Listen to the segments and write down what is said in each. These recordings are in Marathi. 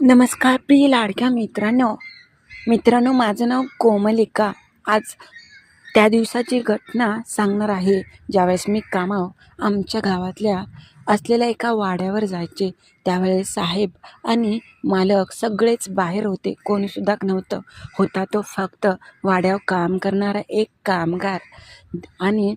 नमस्कार प्रिय लाडक्या मित्रांनो. मित्रांनो माझं नाव कोमलिका. आज त्या दिवसाची घटना सांगणार आहे. ज्यावेळेस मी कामाव आमच्या गावातल्या असलेल्या एका वाड्यावर जायचे. त्यावेळेस साहेब आणि मालक सगळेच बाहेर होते. कोणीसुद्धा नव्हतं. होता तो फक्त वाड्यावर काम करणारा एक कामगार आणि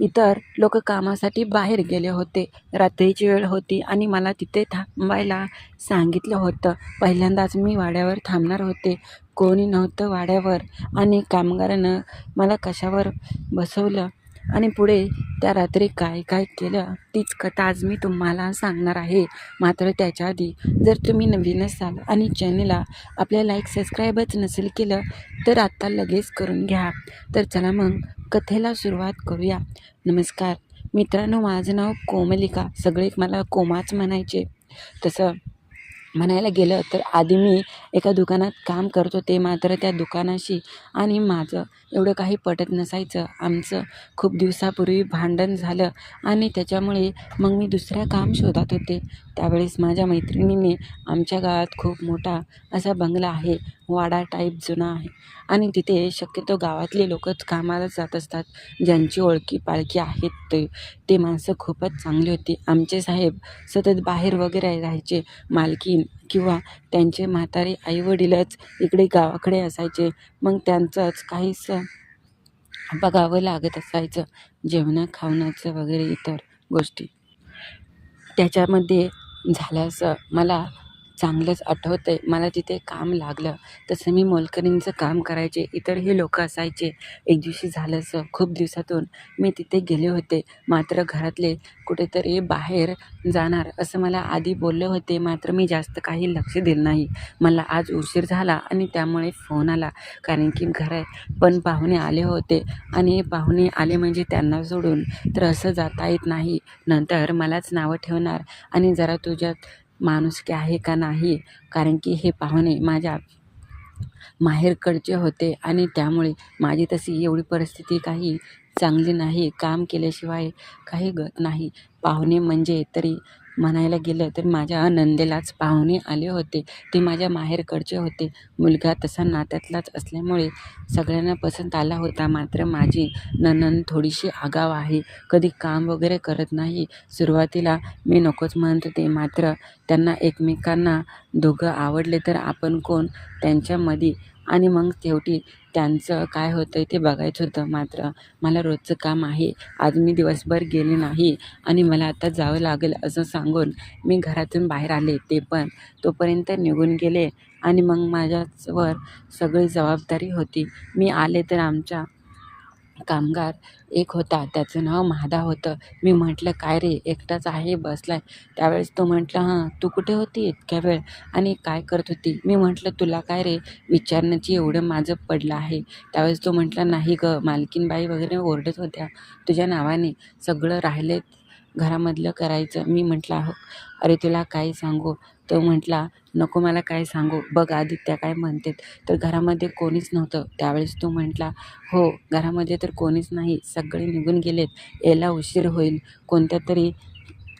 इतर लोक कामासाठी बाहेर गेले होते. रात्रीची वेळ होती आणि मला तिथे थांबायला सांगितलं होतं. पहिल्यांदाच मी वाड्यावर थांबणार होते. कोणी नव्हतं वाड्यावर आणि कामगारानं मला कशावर बसवलं आणि पुढे त्या रात्री काय काय केलं तीच कथा आज मी तुम्हाला सांगणार आहे. मात्र त्याच्या आधी जर तुम्ही नवीन असाल आणि चॅनलला आपल्या लाईक सबस्क्राईबच नसेल केलं तर आत्ता लगेच करून घ्या. तर चला मग कथेला सुरुवात करूया. नमस्कार. मित्रांनो माझं नाव कोमलिका. सगळे मला कोमाच म्हणायचे. तसं म्हणायला गेलं तर आधी मी एका दुकानात काम करत होते मात्र त्या दुकानाशी आणि माझं एवढं काही पटत नसायचं. आमचं खूप दिवसापूर्वी भांडण झालं आणि त्याच्यामुळे मग मी दुसऱ्या काम शोधत होते. त्यावेळेस माझ्या मैत्रिणीने आमच्या गावात खूप मोठा असा बंगला आहे वाडा टाईप जुना आहे. आणि तिथे शक्यतो गावातले लोकच कामाला जात असतात ज्यांची ओळखी पाळखी आहेत ते. ते माणसं खूपच चांगली होती. आमचे साहेब सतत बाहेर वगैरे राहायचे मालकीन किंवा त्यांचे म्हातारे आईवडीलच इकडे गावाकडे असायचे. मग त्यांचंच काहीसं बघावं लागत असायचं जेवणा खावण्याचं वगैरे इतर गोष्टी. त्याच्यामध्ये झाल्यास मला चांगलंच आठवतं आहे मला तिथे काम लागलं तसं मी मोलकरींचं काम करायचे. इतरही लोक असायचे. एक दिवशी झालं असं खूप दिवसातून मी तिथे गेले होते. मात्र घरातले कुठेतरी बाहेर जाणार असं मला आधी बोलले होते. मात्र मी जास्त काही लक्ष दिलं नाही. मला आज उशीर झाला आणि त्यामुळे फोन आला. कारण की घरात पण पाहुणे आले होते आणि पाहुणे आले म्हणजे त्यांना सोडून तर असं जाता येत नाही. नंतर मलाच नावं ठेवणार आणि जरा तुझ्यात माणुसकी आहे का नाही? कारण की हे पाहुणे माझ्या माहेरकडचे होते आणि त्यामुळे माझी तशी एवढी परिस्थिती काही चांगली नाही. काम केल्याशिवाय काही गत नाही. पाहुणे म्हणजे तरी म्हणायला गेलं तर माझ्या नंदेलाच पाहुणे आले होते. ते माझ्या माहेरकडचे होते. मुलगा तसा नात्यातलाच असल्यामुळे सगळ्यांना पसंत आला होता. मात्र माझी ननंद थोडीशी आगाव आहे. कधी काम वगैरे करत नाही. सुरुवातीला मी नकोच म्हणत होते. मात्र त्यांना एकमेकांना दोघं आवडले तर आपण कोण? त्यांच्यामध्ये आणि मग शेवटी त्यांचं काय होतं आहे ते बघायचं होतं. मात्र मला रोजचं काम आहे. आज मी दिवसभर गेले नाही आणि मला आता जावं लागेल असं सांगून मी घरातून बाहेर आले. ते पण तोपर्यंत निघून गेले आणि मग माझ्याचवर सगळी जबाबदारी होती. मी आले तर आमच्या कामगार एक होता त्याचं नाव महादा होतं. मी म्हटलं काय रे एकटाच आहे बसलाय. त्यावेळेस तो म्हटला हां तू कुठे होती इतक्या वेळ? आणि काय करत होती? मी म्हटलं तुला काय रे विचारण्याची एवढं माझं पडलं आहे. त्यावेळेस तो म्हटला नाही गं मालकीनबाई वगैरे ओरडत होत्या. तुझ्या नावाने सगळं राहिले घरामधलं करायचं. मी म्हटलं हो अरे तुला काय सांगू? तो म्हटला नको मला काय सांगू. बघ आदित्य काय म्हणतात तर घरामध्ये कोणीच नव्हतं. त्यावेळेस तो म्हटला हो घरामध्ये तर कोणीच नाही. सगळे निघून गेलेत. यायला उशीर होईल. कोणत्या तरी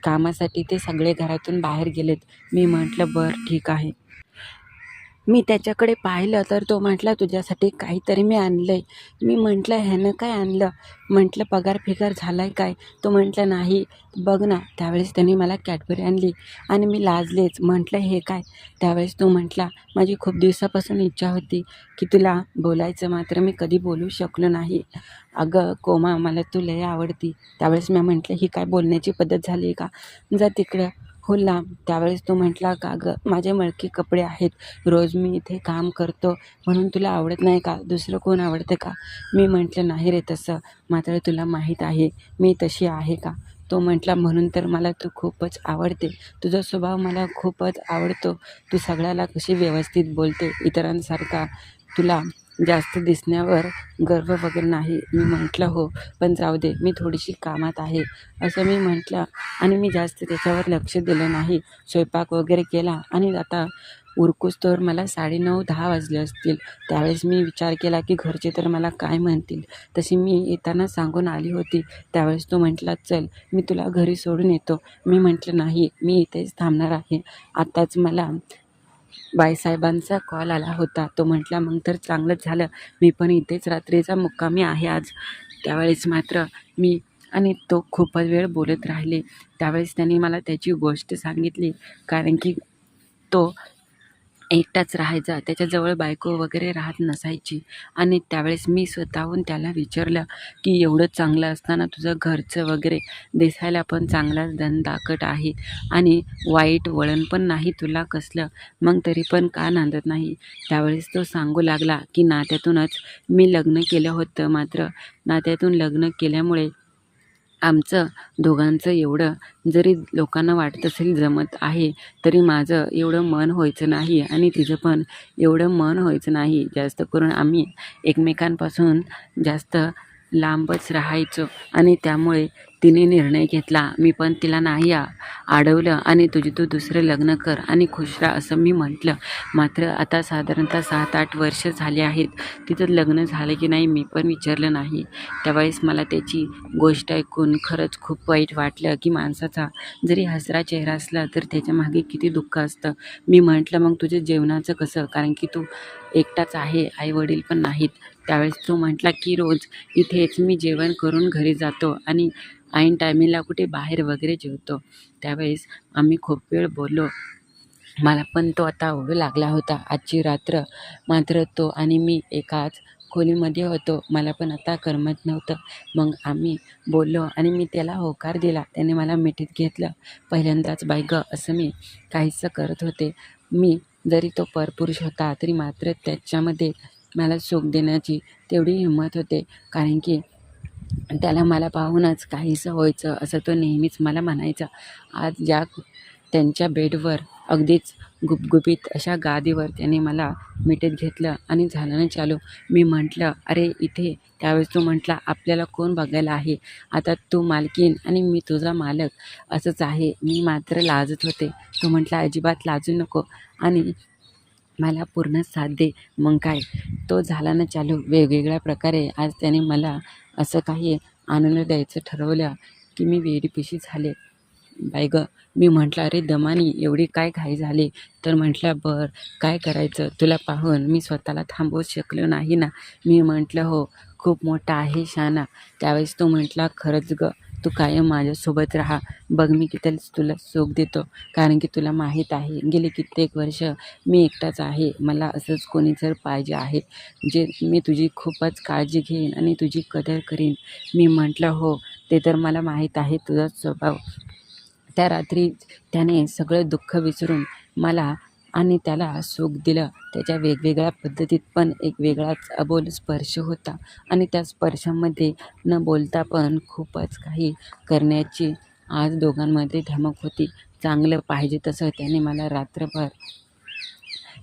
कामासाठी ते सगळे घरातून बाहेर गेलेत. मी म्हटलं बरं ठीक आहे. मी त्याच्याकडे पाहिलं तर तो म्हटला तुझ्यासाठी काहीतरी मी आणलं आहे मी म्हटलं ह्यानं काय आणलं? म्हटलं पगार फिगार झाला आहे काय? तो म्हटलं नाही बघ ना. त्यावेळेस त्याने मला कॅडबरी आणली आणि मी लाजलेच. म्हटलं हे काय? त्यावेळेस तो म्हटला माझी खूप दिवसापासून इच्छा होती की तुला बोलायचं मात्र मी कधी बोलू शकलो नाही. अगं कोमा मला तू लय आवडती. त्यावेळेस मी म्हटलं ही काय बोलण्याची पद्धत झाली का? जा तिकडं. हो त्यावेळेस तो म्हटला का गं? माझे मळके कपडे आहेत. रोज मी इथे काम करतो. म्हणून तुला आवडत नाही का? दुसरं कोण आवडतं का? मी म्हटलं नाही रे तसं. मात्र तुला माहीत आहे. मी तशी आहे का? तो म्हटला म्हणून तर मला तू खूपच आवडते. तुझा स्वभाव मला खूपच आवडतो. तू सगळ्याला कशी व्यवस्थित बोलते? इतरांसारखा तुला जास्त दिसण्यावर गर्व वगैरे नाही. मी म्हटलं हो पण जाऊ दे मी थोडीशी कामात आहे. असं मी म्हटलं आणि मी जास्त त्याच्यावर लक्ष दिलं नाही. स्वयंपाक वगैरे केला आणि आता उरकूस तर मला साडेनऊ दहा वाजले असतील. त्यावेळेस मी विचार केला की घरचे तर मला काय म्हणतील? तशी मी येताना सांगून आली होती. त्यावेळेस तो म्हटला चल मी तुला घरी सोडून येतो. मी म्हटलं नाही मी इथेच थांबणार आहे. आत्ताच मला बाईसाहेबांचा कॉल आला होता. तो म्हटला मग तर चांगलंच झालं. मी पण इथेच रात्रीचा मुक्कामी आहे आज. त्यावेळेस मात्र मी आणि तो खूपच वेळ बोलत राहिले. त्यावेळेस त्यांनी मला त्याची गोष्ट सांगितली. कारण की तो एकटाच राहायचा. त्याच्याजवळ बायको वगैरे राहत नसायची. आणि त्यावेळेस मी स्वतःहून त्याला विचारलं की एवढं चांगलं असताना तुझं घरचं वगैरे दिसायला पण चांगला दणदाकट आहे आणि वाईट वळण पण नाही तुला कसलं. मग तरी पण का नांदत नाही? त्यावेळेस तो सांगू लागला की नात्यातूनच मी लग्न केलं होतं मात्र. नात्यातून लग्न केल्यामुळे आमचं दोघांचं एवढं जरी लोकांना वाटत असेल जमत आहे तरी माझं एवढं मन व्हायचं नाही आणि तिचं पण एवढं मन व्हायचं नाही. जास्त करून आम्ही एकमेकांपासून जास्त लांबच राहायचो आणि त्यामुळे तिने निर्णय घेतला. मी पण तिला नाही अडवलं आणि तुझी तू दुसरं लग्न कर आणि खुश राहा असं मी म्हटलं. मात्र आता साधारणतः सात आठ वर्ष झाले आहेत. तिचं लग्न झालं की नाही मी पण विचारलं नाही. त्यावेळेस मला त्याची गोष्ट ऐकून खरंच खूप वाईट वाटलं की माणसाचा जरी हसरा चेहरा असला तर त्याच्यामागे किती दुःख असतं. मी म्हटलं मग तुझ्या जेवणाचं कसं? कारण की तू एकटाच आहे आईवडील पण नाहीत. त्यावेळेस तो म्हटला की रोज इथेच मी जेवण करून घरी जातो आणि ऐन टायमिंगला कुठे बाहेर वगैरे जेवतो. त्यावेळेस आम्ही खूप वेळ बोललो. मला पण तो आता आवडू लागला होता. आजची रात्र मात्र तो आणि मी एकाच खोलीमध्ये होतो. मला पण आता करमत नव्हतं. मग आम्ही बोललो आणि मी त्याला होकार दिला. त्याने मला मिठीत घेतलं. पहिल्यांदाच बाई गं असं मी काहीसं करत होते. मी जरी तो परपुरुष होता तरी मात्र त्याच्यामध्ये मला सुख देण्याची तेवढी हिंमत होते. कारण की त्याला मला पाहूनच काहीसं व्हायचं असं तो नेहमीच मला म्हणायचा. आज ज्या त्यांच्या बेडवर अगदीच गुपगुपीत अशा गादीवर त्याने मला मिठीत घेतलं आणि झालं ना चालू. मी म्हटलं अरे इथे त्यावेळेस तो म्हटला आपल्याला कोण बघायला आहे? आता तू मालकीन आणि मी तुझा मालक. असंच आहे. मी मात्र लाजत होते. तो म्हटला अजिबात लाजू नको. आणि मला पूर्ण साथ दे. मग काय? तो झाला ना चालू. वेगवेगळ्या प्रकारे आज त्याने मला असं काही आनंद द्यायचं ठरवलं की मी वेडीपिशी झाले. बाई गं मी म्हटलं अरे दमानी एवढी काय घाई झाली? तर म्हटलं बर काय करायचं? तुला पाहून मी स्वतःला थांबवू शकलो नाही ना? मी म्हटलं हो खूप मोठा आहे शाना. त्यावेळेस तो म्हटला खरंच ग तू कायम माझ्यासोबत राहा. बघ मी कितीच तुला सुख देतो कारण की तुला माहीत आहे. गेले कित्येक वर्ष मी एकटाच आहे. मला असंच कोणी जर पाहिजे आहे जे मी तुझी खूपच काळजी घेईन आणि तुझी कदर करीन. मी म्हटलं हो ते तर मला माहीत आहे तुझा स्वभाव. त्या रात्री त्याने सगळं दुःख विसरून मला आणि त्याला सुख दिलं. त्याच्या वेगवेगळ्या पद्धतीत पण एक वेगळाच अबोल स्पर्श होता. आणि त्या स्पर्शामध्ये न बोलता पण खूपच काही करण्याची आज दोघांमध्ये धमक होती. चांगलं पाहिजे तसं त्याने मला रात्रभर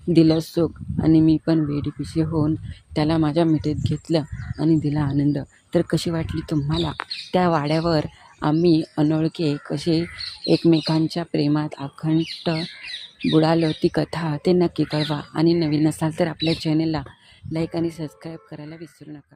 दिलं सुख आणि मी पण वेडीपिशी होऊन त्याला माझ्या मिठीत घेतलं आणि दिला आनंद. तर कशी वाटली तुम्हाला? त्या वाड्यावर आम्ही अनोळखे कसे एकमेकांच्या प्रेमात अखंड बुडालो ती कथा ते नक्की कळवा. आणि नवीन नसाल तर आपल्या चॅनलला लाईक आणि सबस्क्राईब करायला विसरू नका.